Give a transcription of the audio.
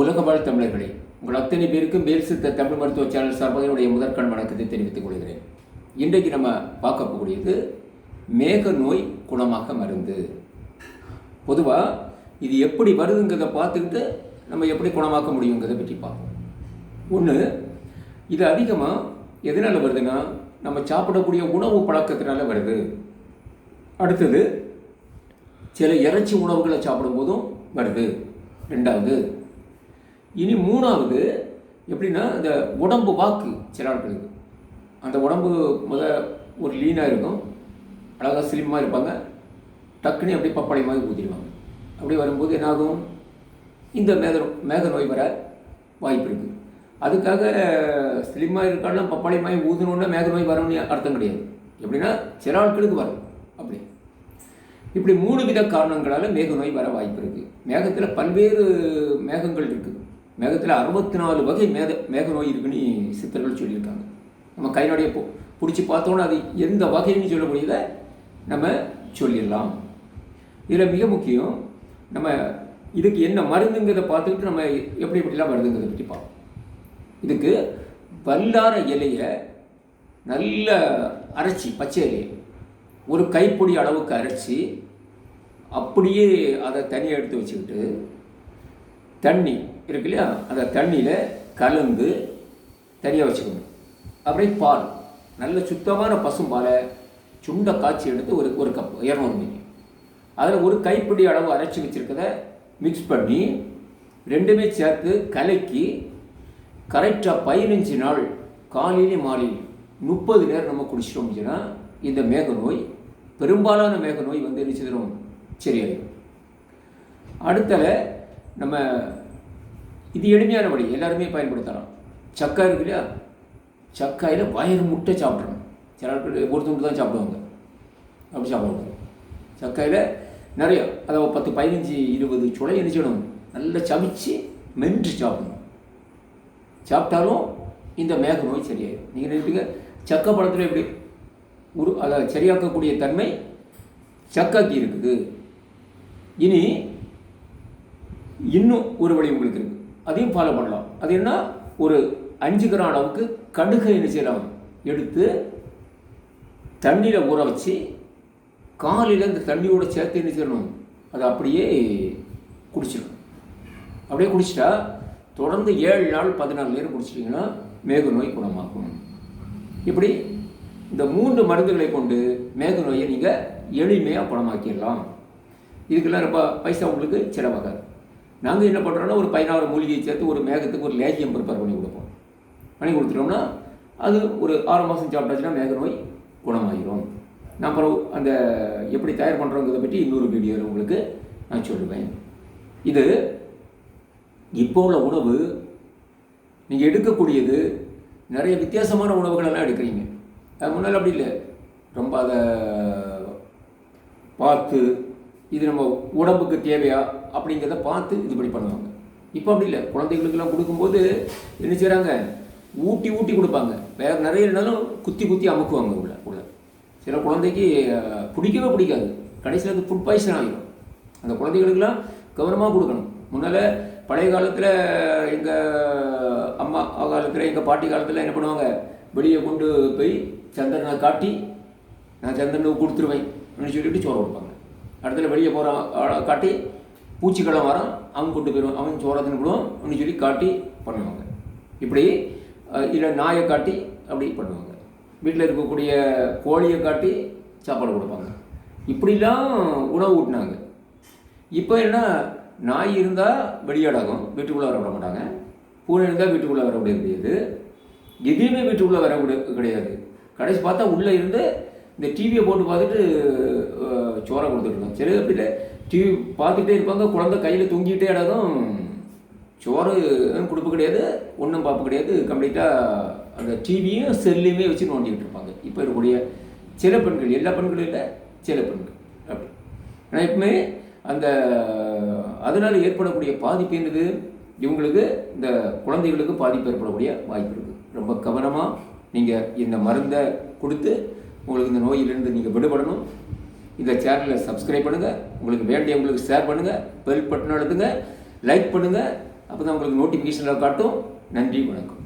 உலக வாழ் தமிழர்களே உங்கள் அத்தனை பேருக்கும் மேல் சித்த தமிழ் மருத்துவ சேனல் சார்பாக என்னுடைய முதற்கண் வணக்கத்தை தெரிவித்துக் கொள்கிறேன். இன்றைக்கு நம்ம பார்க்க போகக்கூடியது மேக நோய் குணமாக மருந்து. பொதுவாக இது எப்படி வருதுங்கிறத பார்த்துக்கிட்டு நம்ம எப்படி குணமாக்க முடியுங்கிறத பற்றி பார்ப்போம். ஒன்று இது அதிகமாக எதனால் வருதுன்னா நம்ம சாப்பிடக்கூடிய உணவு பழக்கத்தினால வருது. அடுத்தது சில இறைச்சி உணவுகளை சாப்பிடும்போதும் வருது. ரெண்டாவது இனி மூணாவது எப்படின்னா இந்த உடம்பு வாக்கு சில ஆட்களுக்கு அந்த உடம்பு முத ஒரு லீனாக இருக்கும். அழகாக ஸ்லிம்மாக இருப்பாங்க. டக்குன்னு அப்படியே பப்பாளி மாதிரி ஊற்றிடுவாங்க அப்படி வரும்போது என்னாகும்? இந்த மேக மேக நோய் வர வாய்ப்பு இருக்குது அதுக்காக ஸ்லிம்மாக இருக்காலும் பப்பாளி மாய் ஊதணுன்னா மேக நோய் வரும்னு அர்த்தம் கிடையாது. எப்படின்னா சில ஆட்களுக்கு வரும். அப்படி. இப்படி மூணு வித காரணங்களால் மேக நோய் வர வாய்ப்பு இருக்குது மேகத்தில் பல்வேறு மேகங்கள் இருக்குது மேகத்தில் அறுபத்தி நாலு வகை மேக மேக நோய் இருக்குன்னு சித்தர்கள் சொல்லியிருக்காங்க. நம்ம கையினுடைய பிடிச்சி பார்த்தோன்னா அது எந்த வகைன்னு சொல்லக்கூடியதை நம்ம சொல்லிடலாம். இதில் மிக முக்கியம் நம்ம இதுக்கு என்ன மருந்துங்கிறத பார்த்துக்கிட்டு நம்ம எப்படி எப்படிலாம் மருந்துங்கிறத பற்றி பார்ப்போம். இதுக்கு வல்லார இலையை நல்ல அரைச்சி பச்சை இலையை ஒரு கைப்பொடி அளவுக்கு அரைச்சி அப்படியே அதை தனியாக எடுத்து வச்சுக்கிட்டு தண்ணி இருக்கு இல்லையா அந்த தண்ணியில் கலந்து தனியாக வச்சுக்கணும். அப்படியே பால். நல்ல சுத்தமான பசும்பாலை சுண்டை காய்ச்சி எடுத்து ஒரு ஒரு கப் இரநூறு மில்லி அதில் ஒரு கைப்பிடி அளவு அரைச்சி வச்சுருக்கத மிக்ஸ் பண்ணி ரெண்டுமே சேர்த்து கலக்கி கரெக்டாக பதினஞ்சு நாள் காலையிலையும் மாலையிலையும் முப்பது நேரம் நம்ம குடிச்சிட்டோம் அப்படின்னா இந்த மேக நோய் பெரும்பாலான மேக நோய் வந்து என்ன செய்திடும் சரியாயிடும் அடுத்தல நம்ம இது எளிமையான வழி. எல்லாருமே பயன்படுத்தலாம். சக்கா இருக்கு இல்லையா? சக்காயில் வயிறு முட்டை சாப்பிட்றணும் சில ஆட்கள் ஒரு துண்டு தான் சாப்பிடுவாங்க. அப்படி சாப்பிடுவாங்க. சக்காயில் நிறைய அதாவது பத்து பதினஞ்சு இருபது சுளை எரிச்சிடணும் நல்லா சமைச்சு மென்று சாப்பிடணும். சாப்பிட்டாலும் இந்த மேக நோய் சரியாயிடும் நீங்கள் நினைப்பீங்க சக்க பழத்தில் எப்படி? உரு அதை சரியாக்கக்கூடிய தன்மை சக்காக்கு இருக்குது. இனி இன்னும் ஒரு வழி உங்களுக்கு இருக்குது அதையும் ஃபாலோ பண்ணலாம். அது என்ன? ஒரு அஞ்சு கிராம் அளவுக்கு கடுகை என்ன செய்யலாம் எடுத்து தண்ணியில் ஊற வச்சு காலையில் இந்த தண்ணியோட சேர்த்து என்ன செய்யணும்? அதை அப்படியே குடிச்சிடணும். அப்படியே குடிச்சிட்டா தொடர்ந்து ஏழு நாள் பதினாலு நேரம் குடிச்சிட்டிங்கன்னா மேக நோய் குணமாகும். இப்படி இந்த மூன்று மருந்துகளை கொண்டு மேக நோயை நீங்கள் எளிமையாக குணமாக்கிடலாம். இதுக்கெல்லாம் ரொம்ப பைசா உங்களுக்கு செலவாகாது. நாங்கள் என்ன பண்ணுறோன்னா ஒரு பதினாறு மூலிகையை சேர்த்து ஒரு மேகத்துக்கு ஒரு லேகியம் ப்ரிப்பேர் பண்ணி கொடுப்போம். பண்ணி கொடுத்துட்டோம்னா அது ஒரு ஆறு மாதம் சாப்பிட்டாச்சுன்னா மேக நோய் குணமாகிடும் நான் அப்புறம் அந்த எப்படி தயார் பண்ணுறோங்கிறத பற்றி இன்னொரு வீடியோவில் உங்களுக்கு நான் சொல்லுவேன். இது இப்போ உள்ள உணவு நீங்கள் எடுக்கக்கூடியது நிறைய வித்தியாசமான உணவுகளெல்லாம் எடுக்கிறீங்க. அது முன்னால் அப்படி இல்லை. ரொம்ப அதை பார்த்து இது நம்ம உடம்புக்கு தேவையா அப்படிங்கிறத பார்த்து இது படி பண்ணுவாங்க. இப்போ அப்படி இல்லை. குழந்தைகளுக்கெல்லாம் கொடுக்கும்போது என்ன செய்கிறாங்க ஊட்டி ஊட்டி கொடுப்பாங்க. வேறு நிறைய இருந்தாலும் குத்தி குத்தி அமுக்குவாங்க உள்ள உள்ள. சில குழந்தைக்கு பிடிக்கவே பிடிக்காது. கடைசியில் அது ஃபுட் பாய்சன் ஆகிடும் அந்த குழந்தைகளுக்கெல்லாம் கவனமாக கொடுக்கணும். முன்னால் பழைய காலத்தில் எங்கள் அம்மா காலத்தில் எங்கள் பாட்டி காலத்தில் என்ன பண்ணுவாங்க? வெளியே கொண்டு போய் சந்திரனை காட்டி நான் சந்திரனுக்கு கொடுத்துருவேன். அப்படின்னு சொல்லிட்டு சோறு கொடுப்பாங்க. அடுத்தது வெளியே போகிற காட்டி பூச்சிக்கெல்லாம் வரும் அவன் கொண்டு போயிடுவான் அவன் சோறை தின்னுடுவான் அப்படின்னு சொல்லி காட்டி பண்ணுவாங்க. இப்படி இல்லை நாயை காட்டி அப்படி பண்ணுவாங்க. வீட்டில் இருக்கக்கூடிய கோழியை காட்டி சாப்பாடு கொடுப்பாங்க. இப்படிலாம் உணவு ஊட்டினாங்க. இப்போ என்ன நாய் இருந்தால் வெளியாடாகும் வீட்டுக்குள்ளே வர விட மாட்டாங்க. பூனை இருந்தால் வீட்டுக்குள்ளே வர முடியாது. எதுவுமே வீட்டுக்குள்ளே வர கிடையாது. கடைசி பார்த்தா உள்ளே இருந்து இந்த டிவியை போட்டு பார்த்துட்டு சோறை கொடுத்துட்ருக்கோம் சில அப்படி இல்லை டிவி பார்த்துக்கிட்டே இருப்பாங்க. குழந்தை கையில் தொங்கிக்கிட்டே இடதும் சோறு கொடுப்பு கிடையாது ஒன்றும் பார்ப்பு கிடையாது. கம்ப்ளீட்டாக அந்த டிவியும் செல்லையுமே வச்சு நோண்டிக்கிட்டு இருப்பாங்க. இப்போ இருக்கக்கூடிய சில பெண்கள் எல்லா பெண்களும் இல்லை சில பெண்கள். அப்படி. ஆனால் எப்பவுமே அந்த அதனால் ஏற்படக்கூடிய பாதிப்பு என்னது? இவங்களுக்கு இந்த குழந்தைகளுக்கு பாதிப்பு ஏற்படக்கூடிய வாய்ப்பு இருக்குது ரொம்ப கவனமாக நீங்கள் இந்த மருந்தை கொடுத்து உங்களுக்கு இந்த நோயிலிருந்து நீங்கள் விடுபடணும். இந்த சேனலை சப்ஸ்கிரைப் பண்ணுங்கள் உங்களுக்கு வேண்டிய உங்களுக்கு ஷேர் பண்ணுங்கள் பெல் பட்டன் அழுத்துங்க. லைக் பண்ணுங்கள் அப்போ தான் உங்களுக்கு நோட்டிஃபிகேஷனில் காட்டும். நன்றி வணக்கம்.